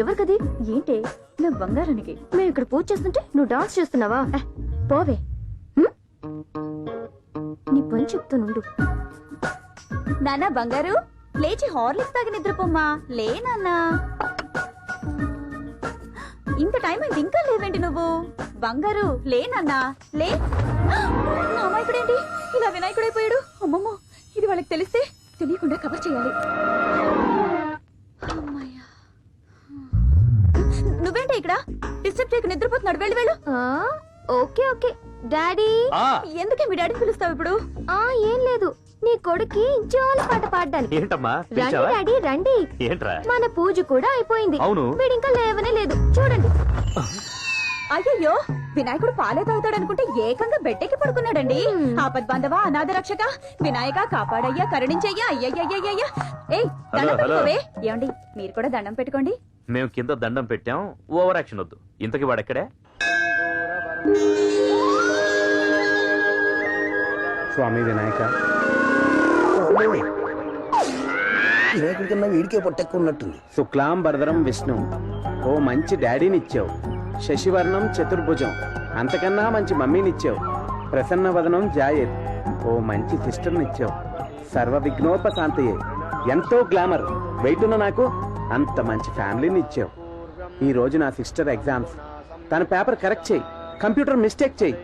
ఎవరికది? ఏంటి? నా బంగారానికి. మేము ఇక్కడ పూజ చేస్తుంటే నువ్వు డాన్స్ చేస్తున్నావా? పోవే. నీ పని చెప్తానుండు నానా బంగారు లేచి హార్లిక్స్ తాగి నిద్రపోమ్మా. లే నాన్న. ఇంత టైం అయింది ఇంకా లేవేంటి నువ్వు? బంగారు లే నాన్నా. లే. నా అమాయకుడేంటి? ఇలా వినాయకుడైపోయాడు. అమ్మమ్మో ఇది వాళ్ళకి తెలిస్తే తెలియకుండా కవర్ చేయాలి. డిస్టర్బ్ చేయకు నిద్రపోతున్నాడు. వెళ్ళి వెళ్ళు. ఆ, ఓకే ఓకే. డాడీ. ఆ. ఎందుకే మీ డాడీని పిలుస్తావు ఇప్పుడు? ఆ ఏం లేదు. నీ కొడుక్కి జోల పాట పాడడానికి. ఏంటమ్మా? రండి డాడీ రండి. ఏంట్రా? మన పూజ కూడా అయిపోయింది. అవును. వీడింకా లేవనే లేదు. చూడండి. అయ్యయ్యో వినాయకుడు పాలే తాగుతాడు అనుకుంటే ఏకంగా బెడ్డెక్కి పడుకున్నాడండి. ఆపద్ బాంధవా అనాథ రక్షక? వినాయక కాపాడయ్యా కరుణించయ్యా అయ్యయ్యయ్యయ్యా ఏయ్ దండం. పెట్టుకోవే. ఏమండి మీరు కూడా దండం పెట్టుకోండి. మేము కింద దండం పెట్టాం ఓవర్ యాక్షన్ వద్దు. ఇంతకి వాడెక్కడే? స్వామి వినాయక. వినాయకుడి కన్నా వీడికే పొట్టెక్కున్నట్టుంది. శుక్లాం భరదరం విష్ణు. ఓ మంచి డాడీనిచ్చావు. శశివర్ణం చతుర్భుజం. అంతకన్నా మంచి మమ్మీనిచ్చావు. ప్రసన్న వదనం జాయేద్. ఓ మంచి సిస్టర్నిచ్చావు. సర్వ విఘ్నోపశాంతయే ఎంతో గ్లామర్. వెయిట్ ఉన్న నాకు అంత మంచి ఫ్యామిలీని ఇచ్చావు. ఈ రోజు నా సిస్టర్ ఎగ్జామ్స్. తన పేపర్ కరెక్ట్ చేయి. కంప్యూటర్ మిస్టేక్ చేయి.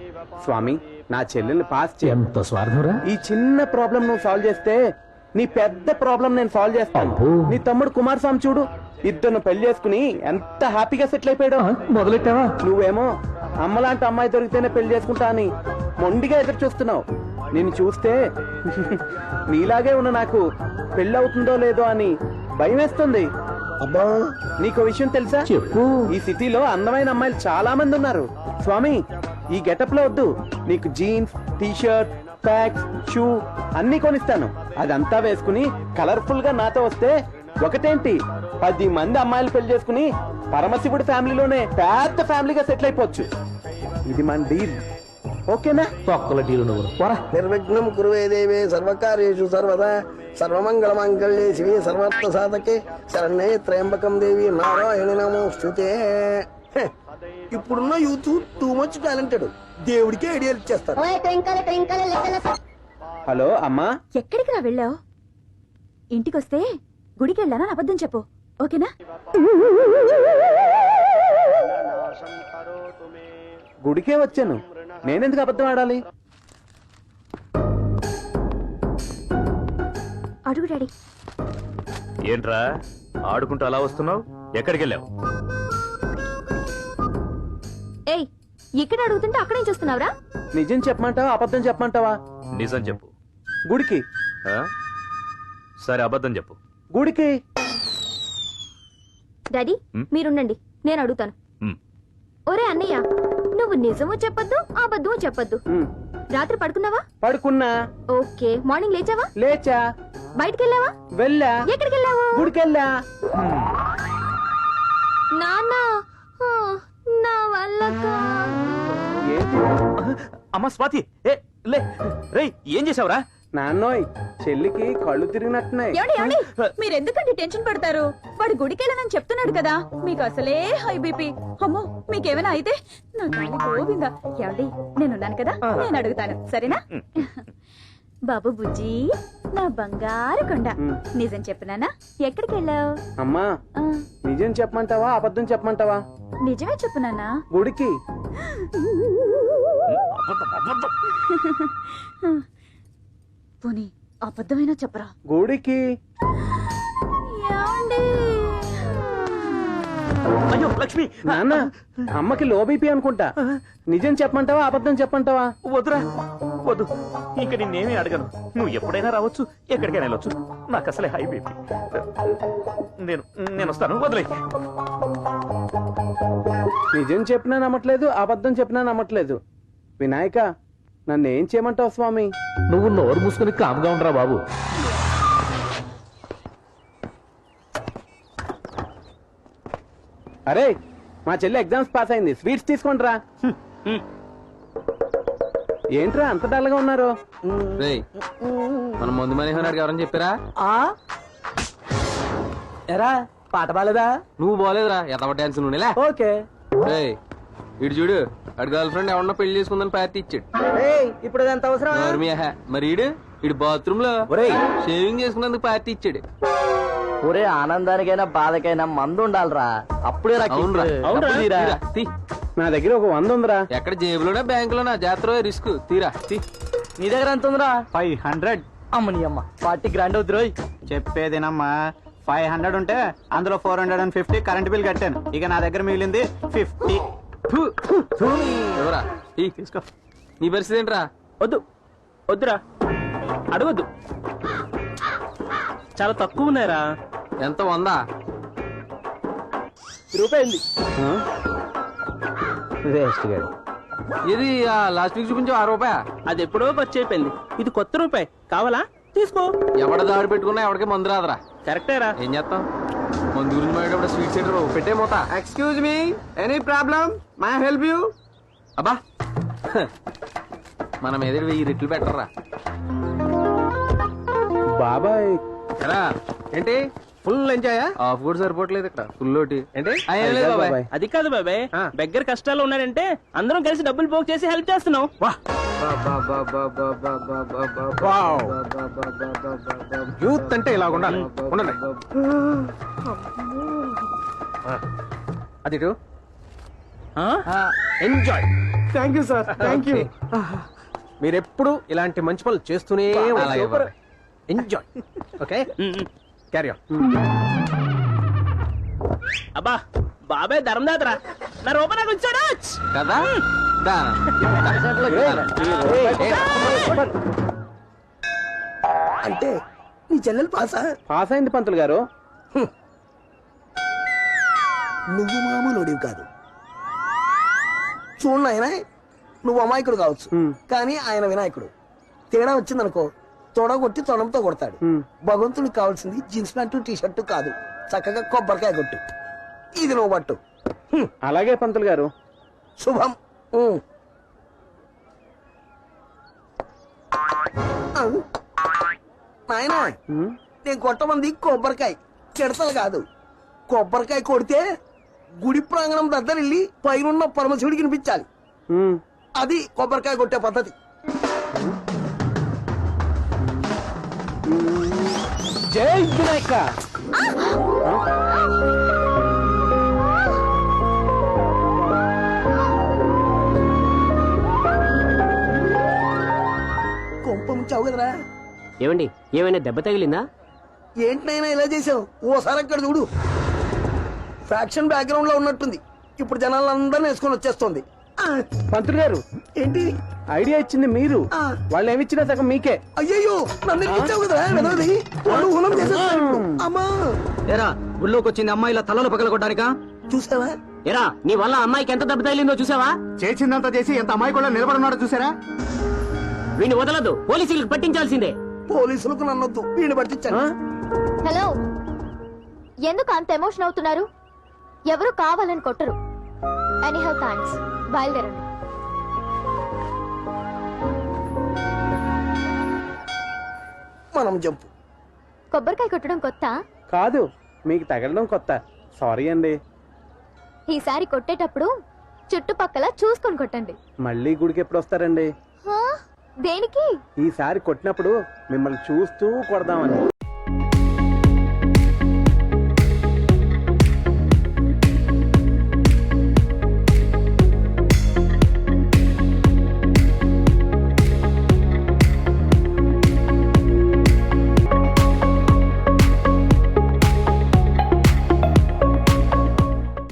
స్వామి నా చెల్లెల్ని పాస్ చేయ. ఎంత స్వార్థంరా ఈ చిన్న ప్రాబ్లం నువ్వు సాల్వ్ చేస్తే నీ పెద్ద ప్రాబ్లం నేను సాల్వ్ చేస్తాను. నీ తమ్ముడు కుమార్ స్వామి చూడు. ఇద్దరు పెళ్ళి చేసుకుని ఎంత హ్యాపీగా సెటిల్ అయిపోయాడు. మొదలెట్టావా? నువ్వేమో అమ్మలాంటి అమ్మాయి దొరికితేనే పెళ్ళి చేసుకుంటా అని మొండిగా ఎదురు చూస్తున్నావు. నిన్ను చూస్తే నీలాగే ఉన్న నాకు పెళ్ళి అవుతుందో లేదో అని భయం వేస్తుంది. అబ్బా నీకు విషయం తెలుసా? చెప్పు. ఈ సిటీలో అందమైన అమ్మాయిలు చాలా మంది ఉన్నారు. స్వామి ఈ గెటప్లో వద్దు. నీకు జీన్స్ టీ షర్ట్ ప్యాక్స్ షూ అన్ని కొనిస్తాను. అదంతా వేసుకుని కలర్ఫుల్గా నాతో వస్తే ఒకటేంటి? పది మంది అమ్మాయిలు పెళ్ళి చేసుకుని పరమశివుడి ఫ్యామిలీలోనే పెద్ద ఫ్యామిలీగా సెటిల్ అయిపోవచ్చు. ఇది మన డీల్. ఓకేనా? తొక్కల డీలు నువ్వు. పోరా. నిర్విఘ్నం కురువే దేవే సర్వకార్యేషు సర్వదా. సర్వమంగళ మంగళ్యే శివే సర్వార్థ సాధకే. శరణ్యే త్రయంబకం దేవి నారాయణ నమోస్తుతే. హె, ఇప్పుడున్న యూత్ టూ మచ్ టాలెంటెడ్. దేవుడికే ఐడియాలు ఇచ్చేస్తారు. హలో అమ్మా. ఎక్కడికి రా వెళ్ళావు? ఇంటికొస్తే గుడికి వెళ్ళానని అబద్ధం చెప్పు. ఓకేనా? గుడికే వచ్చాను. నేనెందుకు అబద్ధం ఆడాలి? అడుగు డాడీ. ఏంట్రా? ఆడుకుంటూ అలా వస్తున్నావు? ఎక్కడికి వెళ్ళావు ఏయ్ ఇక్కడ అడుగుతుంటే అక్కడేం చూస్తున్నావురా? నిజం చెప్పమంటావా అబద్ధం చెప్పమంటావా? నిజం చెప్పు. గుడికి. ఆ? సరే అబద్ధం చెప్పు. గుడికి. డాడీ? మీరుండండి నేను అడుగుతాను. ఒరే అన్నయ్య. నువ్వు నిజము చెప్పొద్దు అబద్ధము చెప్పొద్దు. రాత్రి పడుకున్నావా? పడుకున్నా. ఓకే మార్నింగ్ లేచావా? లేచా. బయటికి వెళ్ళావా వెళ్ళా. ఎక్కడికి వెళ్ళావు గుడికెళ్ళా నాన్న నా వల్ల అమ్మా స్వాతి ఏ లే రేయ్ ఏం చేసావురా? నాన్నోయ్ చెల్లికి కళ్ళు తిరిగినట్టున్నాయి. మీరు ఎందుకండి టెన్షన్ పడతారు? వాడు గుడికి వెళ్ళనని చెప్తున్నాడు కదా మీకు అసలే హై బీపీ. అమ్మో మీకేమైనా అయితే నా గోవిందా. ఏమండి నేనున్నాను కదా నేను అడుగుతాను సరేనా? బాబు బుజ్జి నా బంగారు కొండ. నిజం చెప్పినానా ఎక్కడికి వెళ్ళావు? అమ్మా నిజం చెప్పమంటావా అబద్ధం చెప్పమంటావా? నిజమే చెప్పునానా గుడికి. పోనీ అబద్ధమైనా చెప్పరా? గుడికి ఏమండి? అయ్యో లక్ష్మి. నాన్న అమ్మకి లో బీపీ అనుకుంటా. నిజం చెప్పమంటావా అబద్ధం చెప్పమంటావా? వద్దురా వద్దు. ఇంక నిన్నేమీ అడగను. నువ్వు ఎప్పుడైనా రావచ్చు ఎక్కడికైనా వెళ్ళొచ్చు. నాకు అసలే హై బీపీ. నేను నేను వస్తాను. వదిలే. నిజం చెప్పినా నమ్మట్లేదు అబద్ధం చెప్పినా నమ్మట్లేదు. వినాయక నన్ను ఏం చేయమంటావు స్వామి? నువ్వు నోరు మూసుకుని కామ్గా ఉండరా బాబు. అరే మా చెల్లి ఎగ్జామ్స్ పాస్ అయింది. స్వీట్స్ తీసుకుంట్రా ఏంట్రా అంత డల్గా ఉన్నారు? రేయ్ మన ముందు మనీహన్ ఎవరని చెప్పారా? ఆ? ఎరా పాట బాలేదా? నువ్వు పోలేదురా ఎదవ డాన్స్ నువ్వునేలా ఓకే. ఇటు చూడు అడు గర్ల్ ఫ్రెండ్ ఎవరన్నా పెళ్ళి చేసుకుందని పార్టీ ఇచ్చాడు. ఏయ్, ఇప్పుడు అదంత అవసరం. మరి ఇడు ఇడు బాత్రూమ్లో ఒరేయ్. షేవింగ్ చేసుకున్నందుకు పార్టీ ఇచ్చాడు. ఒరే ఆనందానికైనా బాధకైనా మందు ఉండాలిరా. అప్పుడే. నా దగ్గర ఒక వంద ఉందిరా. ఎక్కడ జేబులోనా బ్యాంకులోనా? జాతర రిస్క్ తీరా. తీ. నీ దగ్గర ఎంత ఉందిరా? ఫైవ్ హండ్రెడ్ అమ్మని అమ్మ. పార్టీ గ్రాండ్ అవుద్ది రోయ్. చెప్పేదేనమ్మా. ఫైవ్ హండ్రెడ్ ఉంటే అందులో four hundred and fifty current bill కట్టాను. ఇక నా దగ్గర మిగిలింది ఫిఫ్టీ ఎవరా? తీ తీసుకో. నీ పరిస్థితి ఏంట్రా? వద్దు. వద్దురా. అడగొద్దు. చాలా తక్కువ ఉన్నాయిరా. ఎంత వందా? రూపాయింది వేస్ట్ గారు ఇది లాస్ట్ వీక్ చూపించు ఆ రూపాయ? అది ఎప్పుడో ఖర్చు అయిపోయింది. ఇది కొత్త రూపాయి. కావాలా? తీసుకో. ఎవడ దాడి పెట్టుకున్నా ఎవడికి మందు రాదురా. కరెక్టేరా. ఏం చేస్తాం మందు గురించి మాట్లాడేటప్పుడు స్వీట్ సెంటర్ పెట్టే మూత excuse me any problem my help you అబ్బా. మనం ఎదురు వెయ్యి రెట్లు పెట్టరా బాబాయ్. ఎలా? ఏంటి? Full enjoy? ఆఫ్ కూడా సరిపోవట్లేదు ఇక్కడ. ఫుల్ ఒకటి బాబాయ్. బాబాయ్. అది కాదు బాబాయ్. దగ్గర కష్టాలు ఉన్నాడంటే అందరం కలిసి డబ్బులు పోగు చేసి హెల్ప్ చేస్తున్నాం. యూత్ అంటే ఇలా ఉండాలి. ఉండండి. అది enjoy thank you sir thank you మీరు ఎప్పుడు ఇలాంటి మంచి పనులు చేస్తూనే. ఎంజాయ్ ఓకే క్యారీ అబ్బా బాబాయ్ ధర్మదాతరా. నా రూపాయి నాకు కదా. అంటే నీ చెల్లెలు పాసా? పాస్ అయింది పంతులు గారు. నువ్వు మామూలుడివి కాదు. చూడు ఆయన నువ్వు అమాయకుడు కావచ్చు. కానీ ఆయన వినాయకుడు. తేడా వచ్చిందనుకో తొడగొట్టి తొడంతో కొడతాడు. భగవంతుడికి కావాల్సింది జీన్స్ ప్యాంటు టీ షర్టు కాదు. చక్కగా కొబ్బరికాయ కొట్టు. ఇది నువ్వు పట్టు. అలాగే పంతులు గారు. శుభం. నాయనా నేను కొట్టమంది కొబ్బరికాయ. చెడతలు కాదు. కొబ్బరికాయ కొడితే గుడి ప్రాంగణం దగ్గర వెళ్ళి పైనున్న పరమశివుడికి వినిపించాలి. అది కొబ్బరికాయ కొట్టే పద్ధతి. జై వినాయక. కొంప ముంచావు కదరా. ఏమండి ఏమైనా దెబ్బ తగిలిందా? ఏంటినైనా ఇలా చేసావు? ఓసారి అక్కడ చూడు. ఫ్యాక్షన్ బ్యాక్గ్రౌండ్లో ఉన్నట్టుంది. ఇప్పుడు జనాలందరినీ వేసుకొని వచ్చేస్తుంది. పంతులు గారు ఏంటి? ఐడియా ఇచ్చింది మీరు. ఆ. వాళ్ళు ఏమిచ్చినా సగం మీకే. అయ్యయ్యో నన్ను ఇచ్చావు కదరా వినోది వాళ్ళు హులం చేసేస్తారు. ఇప్పుడు. అమ్మా. ఎరా గుళ్ళోకి వచ్చింది అమ్మాయిల తలలు పగలగొట్టడానికా? చూసావా? ఎరా నీ వల్ల అమ్మాయికి ఎంత దెబ్బ తగిలిందో చూసావా? చేసిందంతా చేసి ఎంత అమ్మాయి కూడా నిలబడున్నాడో చూసారా? వీడిని వదలదు పోలీసులకు పట్టించాల్సిందే. పోలీసులకు నన్నొద్దు వీడిని పట్టించాను హలో. ఎందుకు అంత ఎమోషన్ అవుతున్నారు? ఎవరు కావాలని కొట్టరు. ఎనీహౌ థ్యాంక్స్ బయలుదేరండి. మనం జంపు. కొబ్బరికాయ కొట్టడం కొత్త? కాదు మీకు తగలడం కొత్త. సారీ అండి. ఈసారి కొట్టేటప్పుడు చుట్టుపక్కల చూసుకొని కొట్టండి. మళ్ళీ గుడికి ఎప్పుడు వస్తారండి? హా? దేనికి? ఈసారి కొట్టినప్పుడు మిమ్మల్ని చూస్తూ కొడదామని.